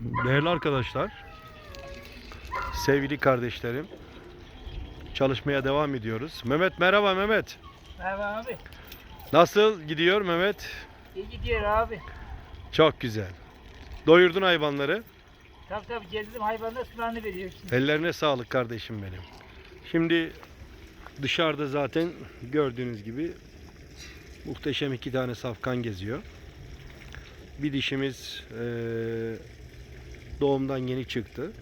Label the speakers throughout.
Speaker 1: Değerli arkadaşlar, sevgili kardeşlerim, çalışmaya devam ediyoruz. Mehmet merhaba Mehmet.
Speaker 2: Merhaba abi.
Speaker 1: Nasıl gidiyor Mehmet?
Speaker 2: İyi gidiyor abi.
Speaker 1: Çok güzel. Doyurdun hayvanları.
Speaker 2: Tabii tabii gezdim hayvanlar sularını veriyorsun.
Speaker 1: Ellerine sağlık kardeşim benim. Şimdi dışarıda zaten gördüğünüz gibi muhteşem iki tane safkan geziyor. Bir dişimiz eee, doğumdan yeni çıktı.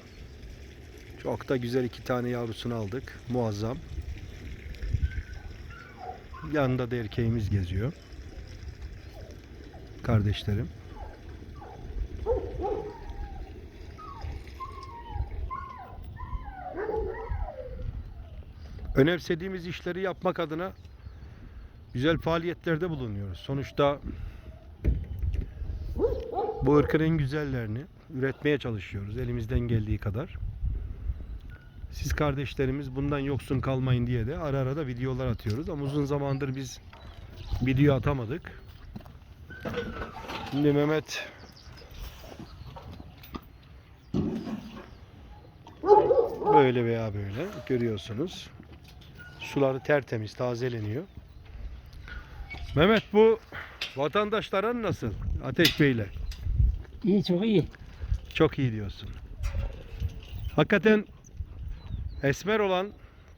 Speaker 1: Çok da güzel iki tane yavrusunu aldık. Muazzam. Yanında da erkeğimiz geziyor. Kardeşlerim. önemsediğimiz işleri yapmak adına güzel faaliyetlerde bulunuyoruz. Sonuçta bu ırkın en güzellerini üretmeye çalışıyoruz elimizden geldiği kadar. Siz kardeşlerimiz bundan yoksun kalmayın diye de ara ara da videolar atıyoruz ama uzun zamandır biz video atamadık. Şimdi Mehmet böyle veya böyle görüyorsunuz. Suları tertemiz, tazeleniyor. Mehmet bu vatandaşların nasıl? Ateş Bey'le.
Speaker 2: İyi çok iyi.
Speaker 1: Çok iyi diyorsun. Hakikaten esmer olan,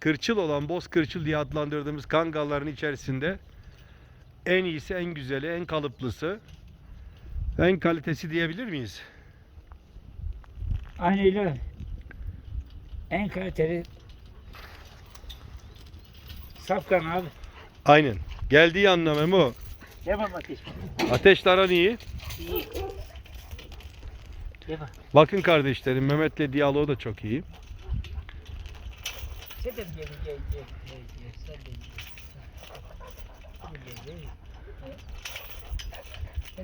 Speaker 1: kırçıl olan, boz kırçıl diye adlandırdığımız kangalların içerisinde en iyisi, en güzeli, en kalıplısı, en kalitesi diyebilir miyiz?
Speaker 2: Aynı öyle. En kaliteli safkan abi.
Speaker 1: Aynen. Geldiği anla Memo.
Speaker 2: Yapam ateş.
Speaker 1: Ateşler iyi.
Speaker 2: İyi.
Speaker 1: Bakın kardeşlerim Mehmet'le diyaloğu da çok iyi.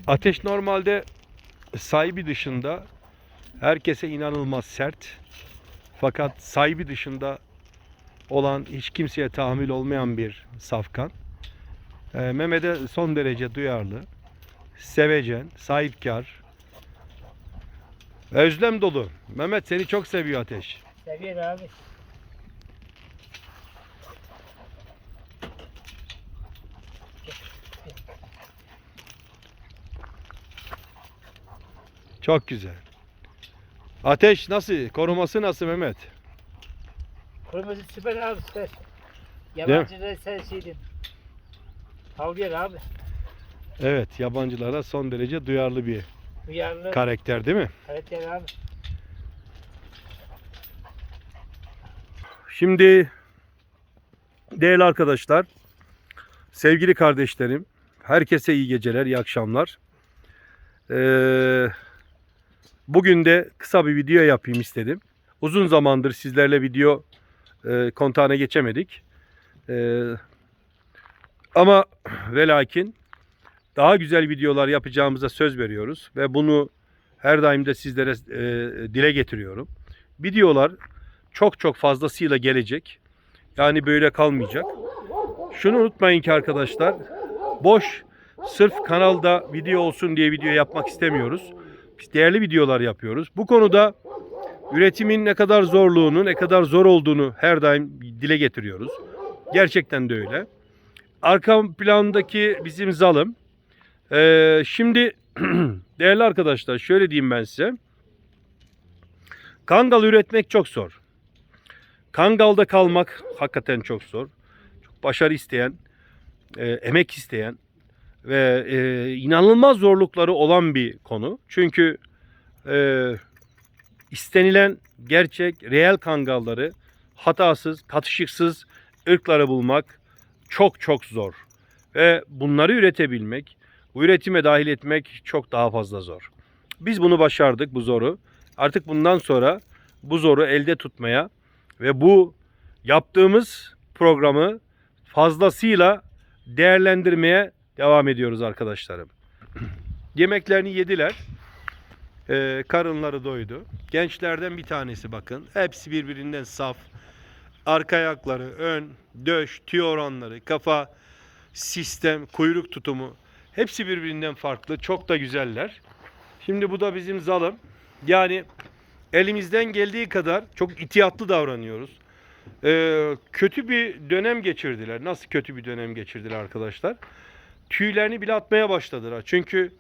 Speaker 1: Ateş normalde sahibi dışında herkese inanılmaz sert. Fakat sahibi dışında olan hiç kimseye tahammül olmayan bir safkan. Ee, Mehmet'e son derece duyarlı, sevecen, sahipkar, özlem dolu. Mehmet seni çok seviyor Ateş.
Speaker 2: Seviyor abi.
Speaker 1: Çok güzel. Ateş nasıl? Koruması nasıl Mehmet?
Speaker 2: Kırmızı süper abi süper. Yabancıları sen şeydin. Havlıyor abi.
Speaker 1: Evet, yabancılara son derece duyarlı bir
Speaker 2: Duyarlı.
Speaker 1: karakter değil mi?
Speaker 2: Kaliteli abi.
Speaker 1: Şimdi değerli arkadaşlar, sevgili kardeşlerim, herkese iyi geceler, iyi akşamlar. Ee, bugün de kısa bir video yapayım istedim. Uzun zamandır sizlerle video e, kontağına geçemedik. Ee, ama ve lakin daha güzel videolar yapacağımıza söz veriyoruz ve bunu her daim de sizlere e, dile getiriyorum. Videolar çok çok fazlasıyla gelecek. Yani böyle kalmayacak. Şunu unutmayın ki arkadaşlar. Boş sırf kanalda video olsun diye video yapmak istemiyoruz. Biz değerli videolar yapıyoruz. Bu konuda üretimin ne kadar zorluğunu, ne kadar zor olduğunu her daim dile getiriyoruz. Gerçekten de öyle. Arka plandaki bizim zalım. Ee, şimdi değerli arkadaşlar şöyle diyeyim ben size. Kangal üretmek çok zor. Kangal'da kalmak hakikaten çok zor. Çok başarı isteyen, e, emek isteyen ve e, inanılmaz zorlukları olan bir konu. Çünkü e, istenilen gerçek, reel kangalları hatasız, katışıksız ırkları bulmak çok çok zor. Ve bunları üretebilmek, bu üretime dahil etmek çok daha fazla zor. Biz bunu başardık bu zoru. Artık bundan sonra bu zoru elde tutmaya ve bu yaptığımız programı fazlasıyla değerlendirmeye devam ediyoruz arkadaşlarım. Yemeklerini yediler. Ee, karınları doydu. Gençlerden bir tanesi bakın. Hepsi birbirinden saf. Arka ayakları, ön, döş, tüy oranları, kafa, sistem, kuyruk tutumu hepsi birbirinden farklı. Çok da güzeller. Şimdi bu da bizim zalım. Yani elimizden geldiği kadar çok itiyatlı davranıyoruz. Ee, kötü bir dönem geçirdiler. Nasıl kötü bir dönem geçirdiler arkadaşlar? Tüylerini bile atmaya başladılar. Çünkü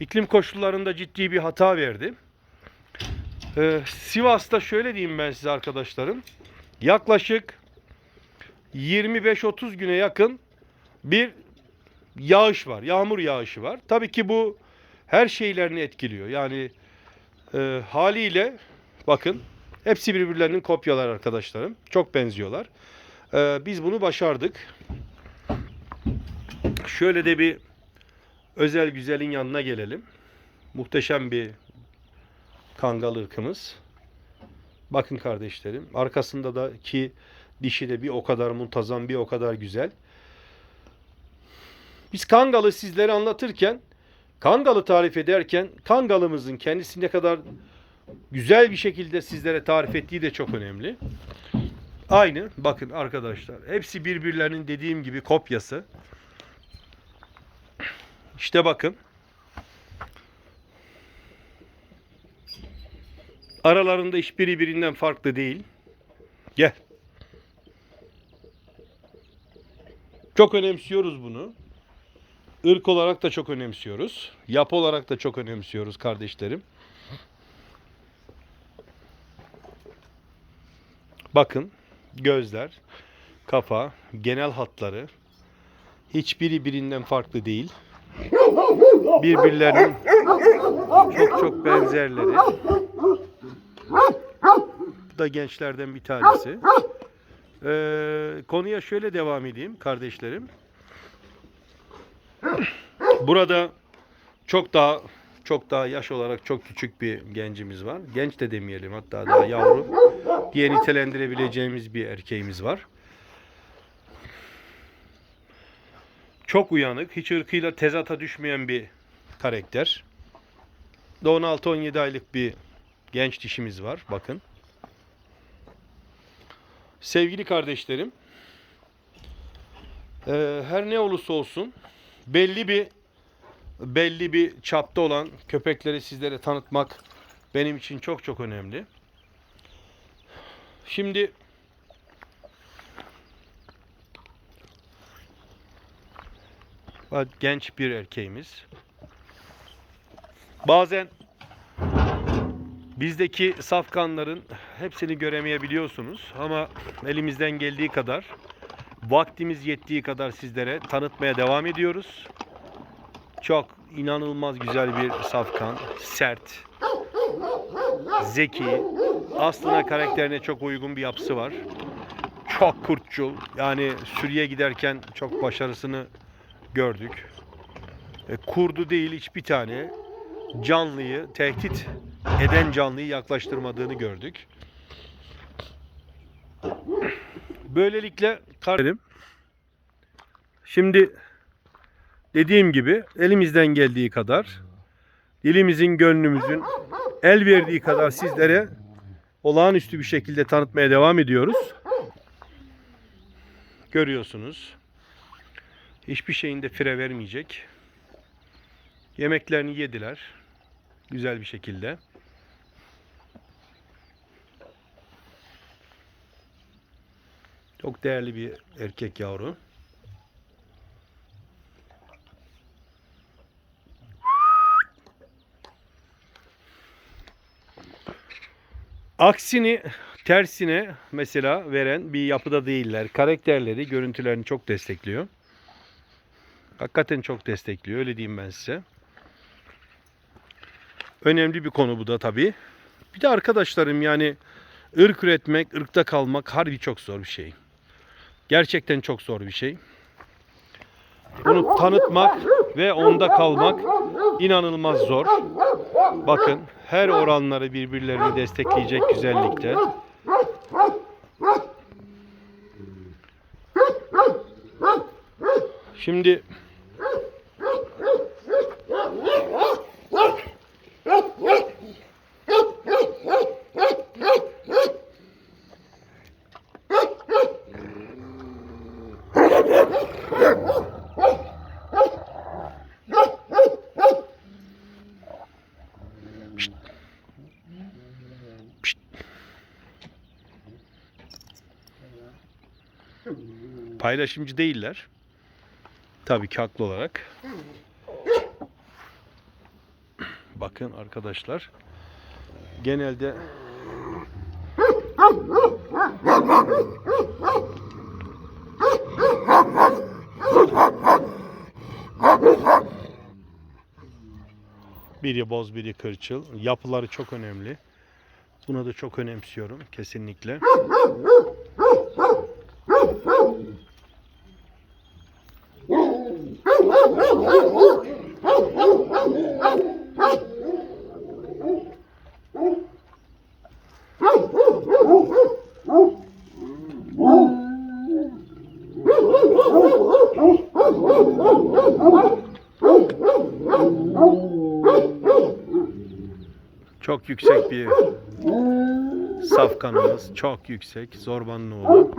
Speaker 1: iklim koşullarında ciddi bir hata verdi. Ee, Sivas'ta şöyle diyeyim ben size arkadaşlarım. Yaklaşık 25-30 güne yakın bir yağış var. Yağmur yağışı var. Tabii ki bu her şeylerini etkiliyor. Yani e, haliyle bakın hepsi birbirlerinin kopyalar arkadaşlarım. Çok benziyorlar. E, biz bunu başardık. Şöyle de bir özel güzelin yanına gelelim. Muhteşem bir kangal ırkımız. Bakın kardeşlerim. Arkasında da ki dişi de bir o kadar muntazam bir o kadar güzel. Biz kangalı sizlere anlatırken kangalı tarif ederken kangalımızın kendisi ne kadar güzel bir şekilde sizlere tarif ettiği de çok önemli. Aynı bakın arkadaşlar. Hepsi birbirlerinin dediğim gibi kopyası. İşte bakın. Aralarında hiçbiri birinden farklı değil. Gel. Çok önemsiyoruz bunu. Irk olarak da çok önemsiyoruz. Yapı olarak da çok önemsiyoruz kardeşlerim. Bakın gözler, kafa, genel hatları hiçbiri birinden farklı değil. Birbirlerinin çok çok benzerleri. Bu da gençlerden bir tanesi. Ee, konuya şöyle devam edeyim kardeşlerim. Burada çok daha çok daha yaş olarak çok küçük bir gencimiz var. Genç de demeyelim hatta daha yavru diye nitelendirebileceğimiz bir erkeğimiz var. Çok uyanık, hiç ırkıyla tezata düşmeyen bir karakter. Da 16-17 aylık bir genç dişimiz var. Bakın. Sevgili kardeşlerim, her ne olursa olsun belli bir belli bir çapta olan köpekleri sizlere tanıtmak benim için çok çok önemli. Şimdi genç bir erkeğimiz. Bazen bizdeki safkanların hepsini göremeyebiliyorsunuz ama elimizden geldiği kadar vaktimiz yettiği kadar sizlere tanıtmaya devam ediyoruz. Çok inanılmaz güzel bir safkan, sert, zeki, aslına karakterine çok uygun bir yapısı var. Çok kurtçul, yani sürüye giderken çok başarısını gördük. E, kurdu değil hiçbir tane canlıyı, tehdit eden canlıyı yaklaştırmadığını gördük. Böylelikle kardeşlerim şimdi dediğim gibi elimizden geldiği kadar dilimizin gönlümüzün el verdiği kadar sizlere olağanüstü bir şekilde tanıtmaya devam ediyoruz. Görüyorsunuz. Hiçbir şeyinde fire vermeyecek. Yemeklerini yediler. Güzel bir şekilde. Çok değerli bir erkek yavru. Aksini tersine mesela veren bir yapıda değiller. Karakterleri, görüntülerini çok destekliyor. Hakikaten çok destekliyor. Öyle diyeyim ben size. Önemli bir konu bu da tabii. Bir de arkadaşlarım yani ırk üretmek, ırkta kalmak harbi çok zor bir şey. Gerçekten çok zor bir şey. Bunu tanıtmak ve onda kalmak inanılmaz zor. Bakın her oranları birbirlerini destekleyecek güzellikte. Şimdi Yeah. Paylaşımcı değiller. Tabii ki haklı olarak. Bakın arkadaşlar. Genelde biri boz biri kırçıl. Yapıları çok önemli. Buna da çok önemsiyorum kesinlikle. Çok yüksek bir safkanımız. Çok yüksek. Zorbanın oğlu.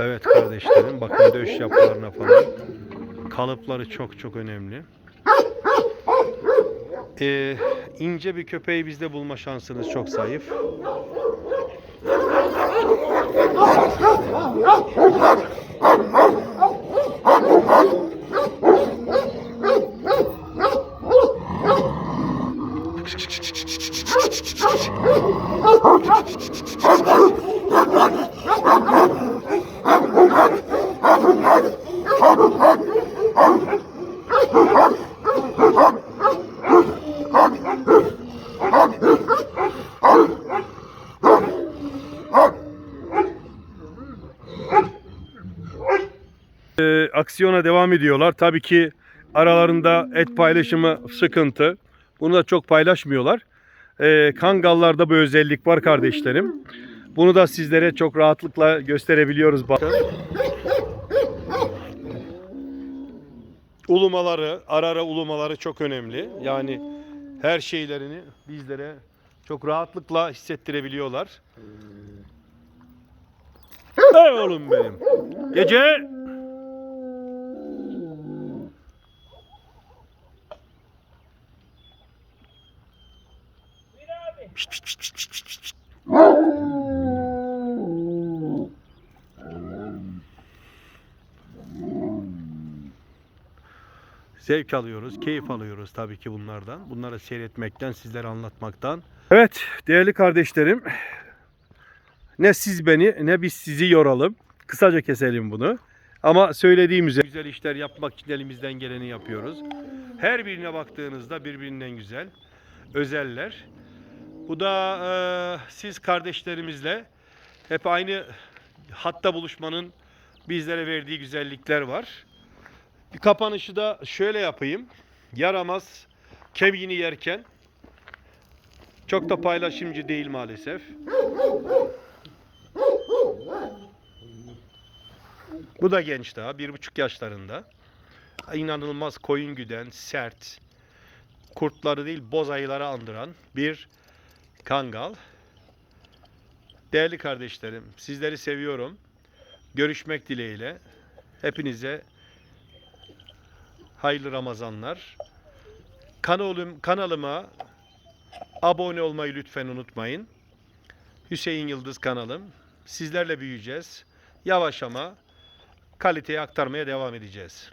Speaker 1: Evet kardeşlerim. Bakın döş yapılarına falan. Kalıpları çok çok önemli. Ee, ince bir köpeği bizde bulma şansınız çok zayıf. Aksiyona devam ediyorlar. Tabii ki aralarında et paylaşımı sıkıntı. Bunu da çok paylaşmıyorlar. Ee, Kangallarda bu özellik var kardeşlerim. Bunu da sizlere çok rahatlıkla gösterebiliyoruz. Bakın. Ulumaları, ara ara ulumaları çok önemli. Yani her şeylerini bizlere çok rahatlıkla hissettirebiliyorlar. Hey oğlum benim. Gece
Speaker 2: Abi.
Speaker 1: zevk alıyoruz, keyif alıyoruz tabii ki bunlardan. Bunları seyretmekten, sizlere anlatmaktan. Evet değerli kardeşlerim. Ne siz beni ne biz sizi yoralım. Kısaca keselim bunu. Ama söylediğim üzere güzel işler yapmak için elimizden geleni yapıyoruz. Her birine baktığınızda birbirinden güzel, özeller. Bu da e, siz kardeşlerimizle hep aynı hatta buluşmanın bizlere verdiği güzellikler var. Bir kapanışı da şöyle yapayım. Yaramaz kemiğini yerken çok da paylaşımcı değil maalesef. Bu da genç daha. Bir buçuk yaşlarında. İnanılmaz koyun güden, sert, kurtları değil boz ayıları andıran bir kangal. Değerli kardeşlerim, sizleri seviyorum. Görüşmek dileğiyle. Hepinize hayırlı Ramazanlar. Kanalım, kanalıma abone olmayı lütfen unutmayın. Hüseyin Yıldız kanalım. Sizlerle büyüyeceğiz. Yavaş ama kaliteyi aktarmaya devam edeceğiz.